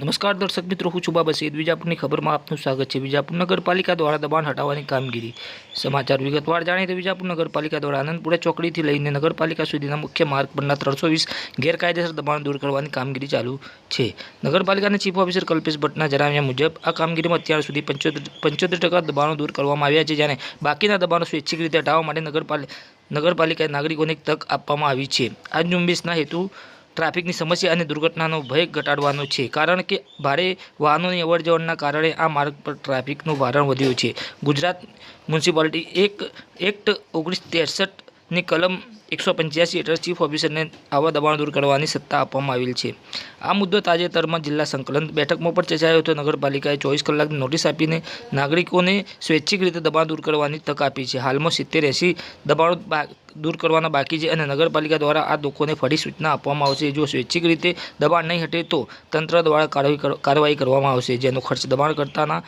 નમસ્કાર દર્શક મિત્રો, હું છું બાબા સૈદ વિજાપુરની ખબરમાં આપનું સ્વાગત છે. વિજાપુર નગરપાલિકા દ્વારા દબાણ હટાવવાની કામગીરી. સમાચાર વિગતવાર જાણીએ તો વિજાપુર નગરપાલિકા દ્વારા આનંદપુરા ચોકડીથી લઈને નગરપાલિકા સુધીના મુખ્ય માર્ગ પરના ત્રણસો વીસ ગેરકાયદેસર દબાણ દૂર કરવાની કામગીરી ચાલુ છે. નગરપાલિકાના ચીફ ઓફિસર કલ્પેશ ભટ્ટના જણાવ્યા મુજબ, આ કામગીરીમાં અત્યાર સુધી પંચોતેર પંચોતેર ટકા દબાણો દૂર કરવામાં આવ્યા છે જ્યારે બાકીના દબાણો સ્વૈચ્છિક રીતે હટાવવા માટે નગરપાલિકા નગરપાલિકાએ નાગરિકોને તક આપવામાં આવી છે. આ ઝુંબેશના હેતુ ટ્રાફિકની સમસ્યા અને દુર્ઘટનાનો ભય ઘટાડવાનો છે. કારણ કે ભારે વાહનોની અવરજવરના કારણે આ માર્ગ પર ટ્રાફિકનું ભારણ વધ્યું છે. ગુજરાત મ્યુનિસિપાલિટી એક એક્ટ ઓગણીસ ત્રેસઠની કલમ એકસો પંચ્યાસી હેઠળ ચીફ ઓફિસરને આવા દબાણ દૂર કરવાની સત્તા આપવામાં આવેલ છે. આ મુદ્દો તાજેતરમાં જિલ્લા સંકલન બેઠકમાં પણ ચર્ચાયો હતો. નગરપાલિકાએ ચોવીસ કલાકની નોટિસ આપીને નાગરિકોને સ્વૈચ્છિક રીતે દબાણ દૂર કરવાની તક આપી છે. હાલમાં સિત્તેર એંસી દબાણો દૂર કરવાના બાકી છે અને નગરપાલિકા દ્વારા આ લોકોને ફરી સૂચના આપવામાં આવશે. જો સ્વૈચ્છિક રીતે દબાણ નહીં હટે તો તંત્ર દ્વારા કાર્યવાહી કરવામાં આવશે. જેનો ખર્ચ દબાણકર્તાના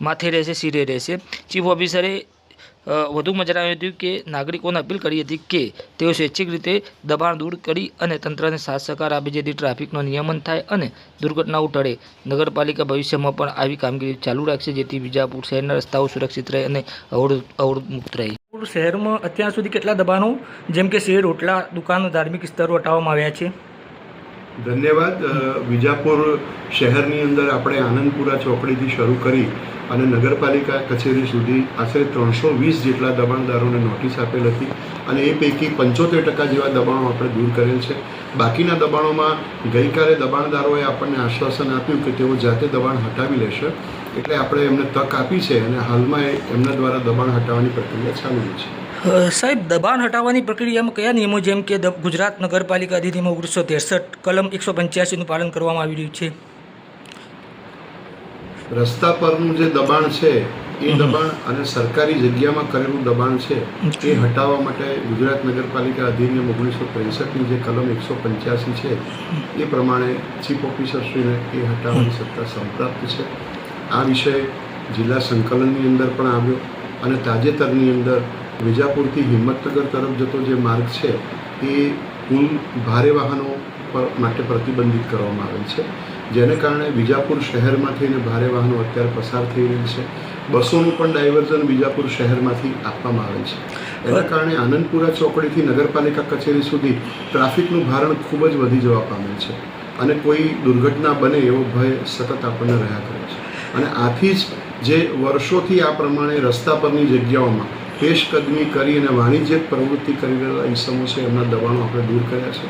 માથે રહેશે, સિરે રહેશે. ચીફ ઓફિસરે વધુમાં જણાવ્યું હતું કે નાગરિકોને અપીલ કરી હતી કે તેઓ સ્વૈચ્છિક રીતે દબાણ દૂર કરી અને તંત્રને સાથ સહકાર આપે જેથી ટ્રાફિકનું નિયમન થાય અને દુર્ઘટનાઓ ટળે નગરપાલિકા ભવિષ્યમાં પણ આવી કામગીરી ચાલુ રાખશે જેથી વિજાપુર શહેરના રસ્તાઓ સુરક્ષિત રહે અને અવરોધ અવરોધ મુક્ત રહે. શહેરમાં અત્યાર સુધી કેટલા દબાણો? જેમ કે શેર, રોટલા, દુકાનો, ધાર્મિક સ્તરો હટાવવામાં આવ્યા છે. ધન્યવાદ. વિજાપુર શહેરની અંદર આપણે આનંદપુરા ચોકડીથી શરૂ કરી અને નગરપાલિકા કચેરી સુધી આશરે ત્રણસો વીસ જેટલા દબાણદારોને નોટિસ આપેલ હતી અને એ પૈકી પંચોતેર ટકા જેવા દબાણો આપણે દૂર કરેલ છે. બાકીના દબાણોમાં ગઈકાલે દબાણદારોએ આપણને આશ્વાસન આપ્યું કે તેઓ જાતે દબાણ હટાવી લેશે. એટલે આપણે એમને તક આપી છે અને હાલમાં એમના દ્વારા દબાણ હટાવવાની પ્રક્રિયા ચાલુ છે. સાહેબ દબાણ હટાવવાની પ્રક્રિયામાં કયા નિયમો જેમ કે ગુજરાત નગરપાલિકા અધિનિયમ ઓગણીસો ત્રેસઠ કલમ એકસો પંચ્યાસીનું પાલન કરવામાં આવી રહ્યું છે? રસ્તા પરનું જે દબાણ છે એ દબાણ અને સરકારી જગ્યામાં કરેલું દબાણ છે એ હટાવવા માટે ગુજરાત નગરપાલિકા અધિનિયમ ઓગણીસો ત્રેસઠની જે કલમ એકસો પંચ્યાસી છે એ પ્રમાણે ચીફ ઓફિસરશ્રીને એ હટાવવાની સત્તા સંપ્રાપ્ત છે. આ વિષય જિલ્લા સંકલનની અંદર પણ આવ્યો અને તાજેતરની અંદર વિજાપુરથી હિંમતનગર તરફ જતો જે માર્ગ છે, એ કુલ ભારે વાહનો પર માટે પ્રતિબંધિત કરવામાં આવેલ છે. જેને કારણે વિજાપુર શહેરમાંથી અને ભારે વાહનો અત્યારે પસાર થઈ રહી છે. બસોનું પણ ડાયવર્ઝન વિજાપુર શહેરમાંથી આપવામાં આવેલ છે. એના કારણે આનંદપુરા ચોકડીથી નગરપાલિકા કચેરી સુધી ટ્રાફિકનું ભારણ ખૂબ જ વધી જવા પામેલ છે અને કોઈ દુર્ઘટના બને એવો ભય સતત આપણને રહ્યા કરે છે. અને આથી જ જે વર્ષોથી આ પ્રમાણે રસ્તા પરની જગ્યાઓમાં પેશકદમી કરી અને વાણિજ્યક પ્રવૃત્તિ કરી રહેલા ઈસમો છે, એમના દબાણો આપણે દૂર કર્યા છે.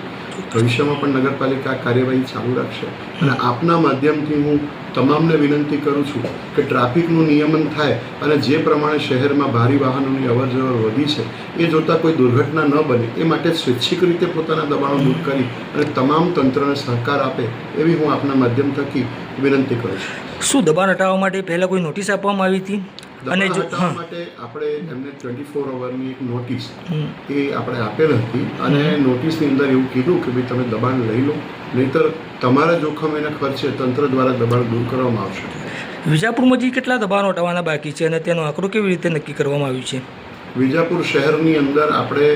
ભવિષ્યમાં પણ નગરપાલિકા કાર્યવાહી ચાલુ રાખશે. અને આપના માધ્યમથી હું તમામને વિનંતી કરું છું કે ટ્રાફિકનું નિયમન થાય અને જે પ્રમાણે શહેરમાં ભારે વાહનોની અવરજવર વધી છે, એ જોતાં કોઈ દુર્ઘટના ન બને. એ માટે સ્વૈચ્છિક રીતે પોતાના દબાણો દૂર કરી અને તમામ તંત્રને સહકાર આપે એવી હું આપના માધ્યમ થકી વિનંતી કરું છું. શું દબાણ હટાવવા માટે પહેલાં કોઈ નોટિસ આપવામાં આવી હતી? અને જો માટે આપણે એમને ટ્વેન્ટી ફોર અવરની એક નોટિસ. એ આપણે આપેલ હતી. અને નોટિસની અંદર એવું કીધું કે ભાઈ તમે દબાણ લઈ લો નહીતર તમારા જોખમ એના ખર્ચે તંત્ર દ્વારા દબાણ દૂર કરવામાં આવશે. વિજાપુરમાં જી કેટલા દબાણ હટાવવાના બાકી છે અને તેનો આંકડો કેવી રીતે નક્કી કરવામાં આવ્યું છે? વિજાપુર શહેરની અંદર આપણે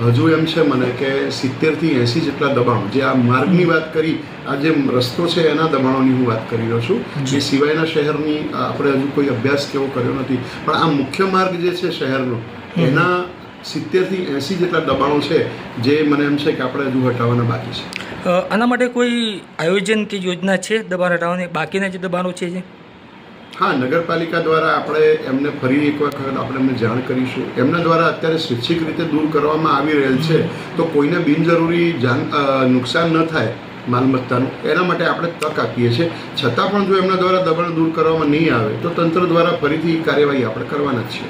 હજુ એમ છે મને કે સિત્તેરથી એંસી જેટલા દબાણો. જે આ માર્ગની વાત કરી આ જે રસ્તો છે એના દબાણોની હું વાત કરી રહ્યો છું. એ સિવાયના શહેરની આપણે હજુ કોઈ અભ્યાસ કેવો કર્યો નથી. પણ આ મુખ્ય માર્ગ જે છે શહેરનો એના સિત્તેરથી એંસી જેટલા દબાણો છે જે મને એમ છે કે આપણે હજુ હટાવવાના બાકી છે. આના માટે કોઈ આયોજન કે યોજના છે દબાણ હટાવવાની? બાકીના જે દબાણો છે જે? હા, નગરપાલિકા દ્વારા આપણે એમને ફરી એક વખત આપણે એમને જાણ કરીશું. એમના દ્વારા અત્યારે સ્વૈચ્છિક રીતે દૂર કરવામાં આવી રહેલ છે. તો કોઈને બિનજરૂરી જાન નુકસાન ન થાય માલમત્તાનું, એના માટે આપણે તક આપીએ છીએ. છતાં પણ જો એમના દ્વારા દબાણ દૂર કરવામાં નહીં આવે, તો તંત્ર દ્વારા ફરીથી કાર્યવાહી આપણે કરવાના છીએ.